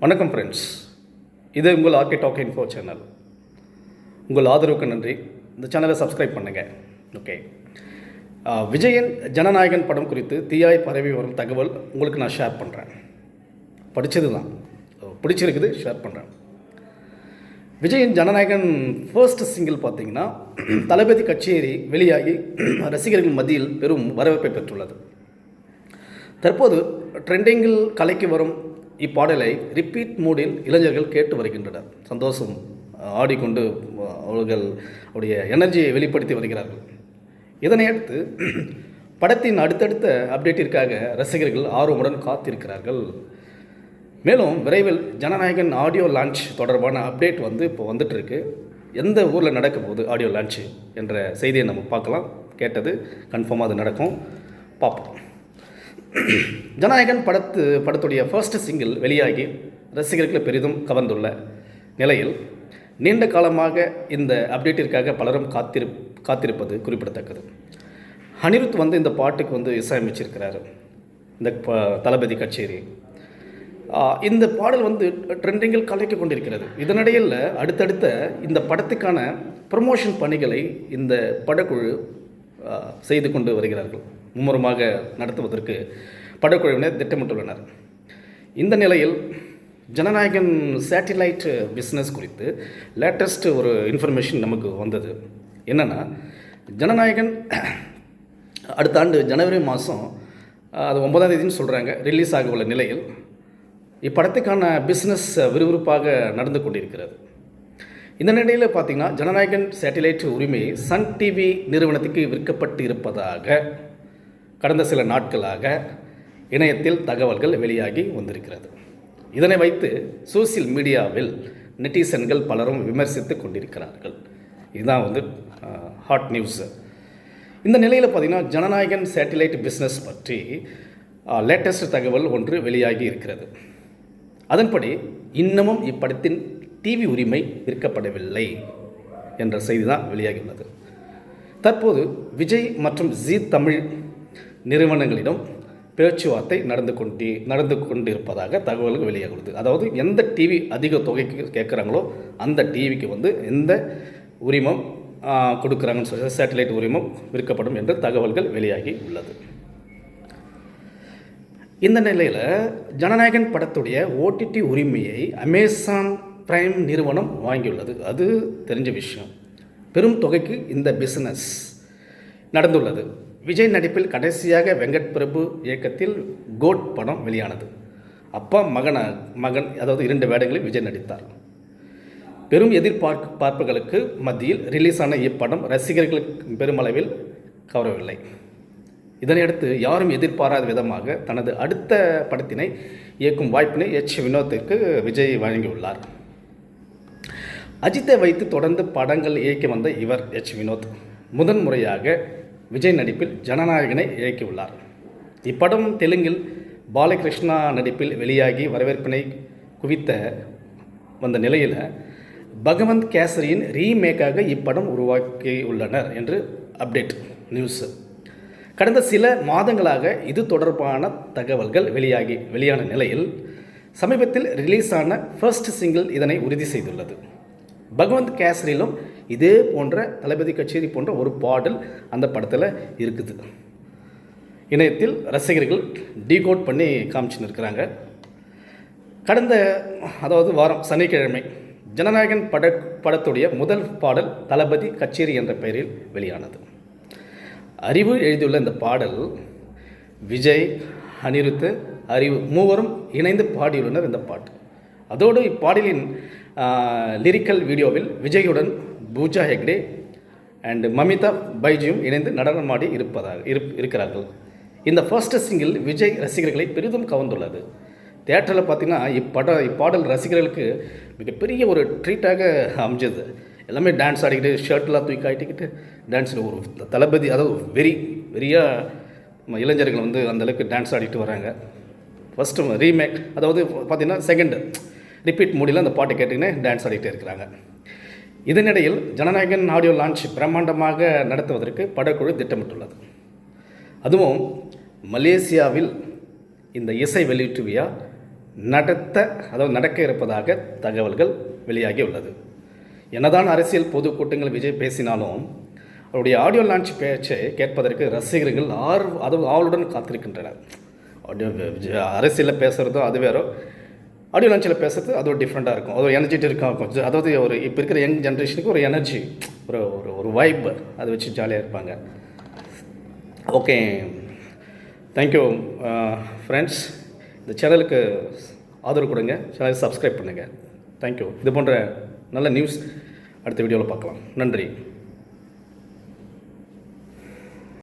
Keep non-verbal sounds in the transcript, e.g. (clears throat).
வணக்கம் ஃப்ரெண்ட்ஸ் இது உங்கள் ஆர்கே டாக் இன்ஃபோ சேனல் உங்கள் ஆதரவுக்கு நன்றி. இந்த சேனலை சப்ஸ்கிரைப் பண்ணுங்கள் ஓகே விஜயன் ஜனநாயகன் படம் குறித்து தீயாய் பரவி வரும் தகவல் உங்களுக்கு நான் ஷேர் பண்ணுறேன் படித்தது தான் பிடிச்சிருக்குது ஷேர் பண்ணுறேன் விஜயின் ஜனநாயகன் ஃபர்ஸ்ட் சிங்கிள் பார்த்தீங்கன்னா (clears throat) தளபதி கச்சேரி வெளியாகி (clears throat) ரசிகர்கள் மத்தியில் பெரும் வரவேற்பை பெற்றுள்ளது. தற்போது ட்ரெண்டிங்கில் கலைக்கு வரும் இப்பாடலை ரிப்பீட் மூடில் இளைஞர்கள் கேட்டு வருகின்றனர். சந்தோஷம் ஆடிக்கொண்டு அவர்கள் அவருடைய எனர்ஜியை வெளிப்படுத்தி வருகிறார்கள். இதனையடுத்து (clears throat) படத்தின் அடுத்தடுத்த அப்டேட்டிற்காக ரசிகர்கள் ஆர்வமுடன் காத்திருக்கிறார்கள். மேலும் விரைவில் ஜனநாயகன் ஆடியோ லான்ச் தொடர்பான அப்டேட் வந்து இப்போ வந்துட்டுருக்கு. எந்த ஊரில் நடக்க போகுது ஆடியோ லான்ச் என்ற செய்தியை நம்ம பார்க்கலாம். கேட்டது கன்ஃபார்மாக அது நடக்கும். பார்ப்போம். ஜனநாயகன் படத்து படத்துடைய ஃபர்ஸ்ட் சிங்கிள் வெளியாகி ரசிகர்களை பெரிதும் கவர்ந்துள்ள நிலையில் நீண்ட காலமாக இந்த அப்டேட்டிற்காக பலரும் காத்திரு காத்திருப்பது குறிப்பிடத்தக்கது. அனிருத் வந்து இந்த பாட்டுக்கு வந்து இசையமைச்சிருக்கிறாரு இந்த ப- தளபதி கச்சேரி. இந்த பாடல் வந்து ட்ரெண்டிங்கில் கலைக்க கொண்டிருக்கிறது. இதனிடையில் அடுத்தடுத்த இந்த படத்துக்கான ப்ரமோஷன் பணிகளை இந்த படக்குழு செய்து கொண்டு வருகிறார்கள். மும்முரமாக நடத்துவதற்கு படக்குழுவினர் திட்டமிட்டுள்ளனர். இந்த நிலையில் ஜனநாயகன் சேட்டிலைட் பிஸ்னஸ் குறித்து லேட்டஸ்ட் ஒரு இன்ஃபர்மேஷன் நமக்கு வந்தது. என்னென்னா ஜனநாயகன் அடுத்த ஆண்டு ஜனவரி மாதம் அது ஒன்பதாம் தேதின்னு சொல்கிறாங்க ரிலீஸ் ஆக உள்ள நிலையில் இப்படத்துக்கான பிஸ்னஸ் விறுவிறுப்பாக நடந்து கொண்டிருக்கிறது. இந்த நிலையில் பார்த்திங்கன்னா ஜனநாயகன் சேட்டிலைட் உரிமை சன் டிவி நிறுவனத்துக்கு விற்கப்பட்டு இருப்பதாக கடந்த சில நாட்களாக இணையத்தில் தகவல்கள் வெளியாகி வந்திருக்கிறது. இதனை வைத்து சோசியல் மீடியாவில் நெட்டிசன்கள் பலரும் விமர்சித்து கொண்டிருக்கிறார்கள். இதுதான் வந்து ஹாட் நியூஸ். இந்த நிலையில் பார்த்திங்கன்னா ஜனநாயகன் சேட்டிலைட் பிஸ்னஸ் பற்றி லேட்டஸ்ட் தகவல் ஒன்று வெளியாகி இருக்கிறது. அதன்படி இன்னமும் இப்படத்தின் டிவி உரிமை விற்கப்படவில்லை என்ற செய்தி தான் வெளியாகியுள்ளது. தற்போது விஜய் மற்றும் ஜி தமிழ் நிறுவனங்களிடம் பேச்சுவார்த்தை நடந்து கொண்டு நடந்து கொண்டிருப்பதாக தகவல்கள் வெளியாகிறது. அதாவது எந்த டிவி அதிக தொகைக்கு கேட்குறாங்களோ அந்த டிவிக்கு வந்து எந்த உரிமம் கொடுக்குறாங்கன்னு சொல்லி சேட்டலைட் உரிமம் விற்கப்படும் என்று தகவல்கள் வெளியாகி உள்ளது. இந்த நிலையில் ஜனநாயகன் படத்துடைய ஓடிடி உரிமையை அமேசான் பிரைம் நிறுவனம் வாங்கியுள்ளது. அது தெரிஞ்ச விஷயம். பெரும் தொகைக்கு இந்த பிஸ்னஸ் நடந்துள்ளது. விஜய் நடிப்பில் கடைசியாக வெங்கட் பிரபு இயக்கத்தில் கோட் படம் வெளியானது. அப்பா மகன மகன் அதாவது இரண்டு வேடங்களில் விஜய் நடித்தார். பெரும் எதிர்பார்ப்பு பார்ப்புகளுக்கு மத்தியில் ரிலீஸ் ஆன இப்படம் ரசிகர்களுக்கு பெருமளவில் கவரவில்லை. இதனையடுத்து யாரும் எதிர்பாராத விதமாக தனது அடுத்த படத்தினை இயக்கும் வாய்ப்பினை எச். வினோத்திற்கு விஜய் வழங்கியுள்ளார். அஜித்தை வைத்து தொடர்ந்து படங்கள் இயக்கி வந்த இவர் எச். வினோத். முதன் முறையாக விஜய் நடிப்பில் ஜனநாயகனை இயக்கியுள்ளார். இப்படம் தெலுங்கில் பாலகிருஷ்ணா நடிப்பில் வெளியாகி வரவேற்பினை குவித்த வந்த நிலையில் பகவந்த் கேசரியின் ரீமேக்காக இப்படம் உருவாக்கியுள்ளனர் என்று அப்டேட் நியூஸ். கடந்த சில மாதங்களாக இது தொடர்பான தகவல்கள் வெளியாகி வெளியான நிலையில் சமீபத்தில் ரிலீஸ் ஆன ஃபர்ஸ்ட் சிங்கிள் இதனை உறுதி செய்துள்ளது. பகவந்த் கேசரியிலும் இதே போன்ற தளபதி கச்சேரி போன்ற ஒரு பாடல் அந்த படத்தில் இருக்குது. இணையத்தில் ரசிகர்கள் டீகோட் பண்ணி காமிச்சுன்னு இருக்கிறாங்க கடந்த அதாவது வாரம் சனிக்கிழமை ஜனநாயகன் பட படத்துடைய முதல் பாடல் தளபதி கச்சேரி என்ற பெயரில் வெளியானது. அறிவு எழுதியுள்ள இந்த பாடல் விஜய் அனிருத் அறிவு மூவரும் இணைந்து பாடியுள்ளனர் இந்த பாட்டு. அதோடு இப்பாடலின் லிரிக்கல் வீடியோவில் விஜயுடன் பூஜா ஹெக்டே அண்ட் மமிதா பைஜியும் இணைந்து நடனமாடி இருப்பதாக இரு இருக்கிறார்கள். இந்த ஃபர்ஸ்ட் சிங்கிள் விஜய் ரசிகர்களை பெரிதும் கவர்ந்துள்ளது. தேட்டரில் பார்த்தீங்கன்னா இப்பட இப்பாடல் ரசிகர்களுக்கு மிகப்பெரிய ஒரு ட்ரீட்டாக அமைஞ்சது. எல்லாமே டான்ஸ் ஆடிக்கிட்டு ஷர்ட்லாம் தூக்கி ஆட்டிக்கிட்டு டான்ஸில் ஒரு தளபதி அதாவது வெறி வெறியாக இளைஞர்கள் வந்து அந்தளவுக்கு டான்ஸ் ஆடிட்டு வராங்க. ஃபஸ்ட்டு ரீமேக் அதாவது பார்த்தீங்கன்னா செகண்டு ரிப்பீட் மூடியில் அந்த பாட்டை கேட்டுக்கினே டான்ஸ் ஆடிக்கிட்டே இருக்கிறாங்க. இதனிடையில் ஜனநாயகன் ஆடியோ லான்ச் பிரம்மாண்டமாக நடத்துவதற்கு படக்குழு திட்டமிட்டுள்ளது. அதுவும் மலேசியாவில் இந்த இசை வெளியீட்டு விழா நடத்த அதாவது நடக்க இருப்பதாக தகவல்கள் வெளியாகி உள்ளது. என்னதான் அரசியல் பொதுக்கூட்டங்கள் விஜய் பேசினாலும் அவருடைய ஆடியோ லான்ச் பேச்சை கேட்பதற்கு ரசிகர்கள் ஆர்வ அது ஆவலுடன் காத்திருக்கின்றனர். ஆடியோ அரசியலில் பேசுகிறதும் அது வேறோ ஆடியோ லான்ச்சில் பேசுறது அது ஒரு டிஃப்ரெண்ட்டாக இருக்கும். அது ஒரு எனர்ஜெட்டிக்காக கொஞ்சம். அதாவது ஒரு இப்போ இருக்கிற யங் ஜென்ரேஷனுக்கு ஒரு எனர்ஜி ஒரு ஒரு ஒரு வைப் அதை வச்சு ஜாலியாக இருப்பாங்க. ஓகே தேங்க்யூ ஃப்ரெண்ட்ஸ் இந்த சேனலுக்கு ஆதரவு கொடுங்க. சேனலை சப்ஸ்கிரைப் பண்ணுங்கள் தேங்க்யூ இது போன்ற நல்ல நியூஸ் அடுத்த வீடியோவில் பார்க்கலாம். நன்றி.